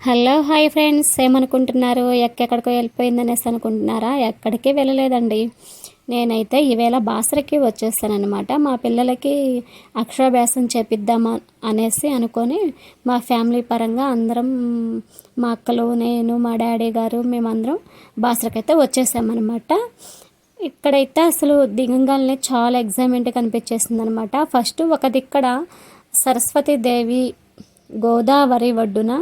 Hello hi friends. ఏమనుకుంటున్నారు? ఎక్కడికో వెళ్ళిపోయిందనేసి అనుకుంటున్నారా? ఎక్కడికి వెళ్ళలేదండి. నేనైతే ఈవేళ బాసరకి వచ్చేస్తానమాట మా పిల్లలకి అక్షరాభ్యాసం చేపిద్దామా అనేసి అనుకొని మా ఫ్యామిలీ పరంగా అందరం మా అక్కలు నేను మా డాడీ గారు మేమందరం బాసరకి అయితే వచ్చేసామన్నమాట. ఇక్కడైతే అసలు దిగంగానే చాలా ఎగ్జైట్మెంట్గా కనిపించేసింది అనమాట ఫస్ట్ ఒక దిక్కడ సరస్వతీదేవి గోదావరి ఒడ్డున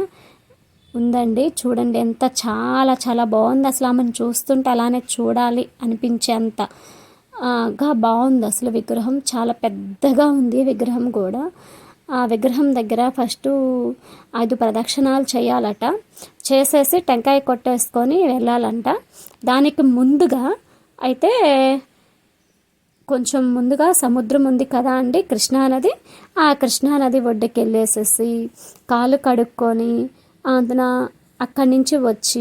ఉందండి. చూడండి ఎంత చాలా చాలా బాగుంది. అసలు ఆమెను చూస్తుంటే అలానే చూడాలి అనిపించేంత గా బాగుంది. అసలు విగ్రహం చాలా పెద్దగా ఉంది విగ్రహం కూడా. ఆ విగ్రహం దగ్గర ఫస్ట్ ఐదు ప్రదక్షిణాలు చేయాలట. చేసేసి టెంకాయ కొట్టేసుకొని వెళ్ళాలంట. దానికి ముందుగా అయితే కొంచెం ముందుగా సముద్రం ఉంది కదా అండి కృష్ణానది. ఆ కృష్ణానది ఒడ్డుకి వెళ్ళేసేసి కాలు కడుక్కొని అతను అక్కడి నుంచి వచ్చి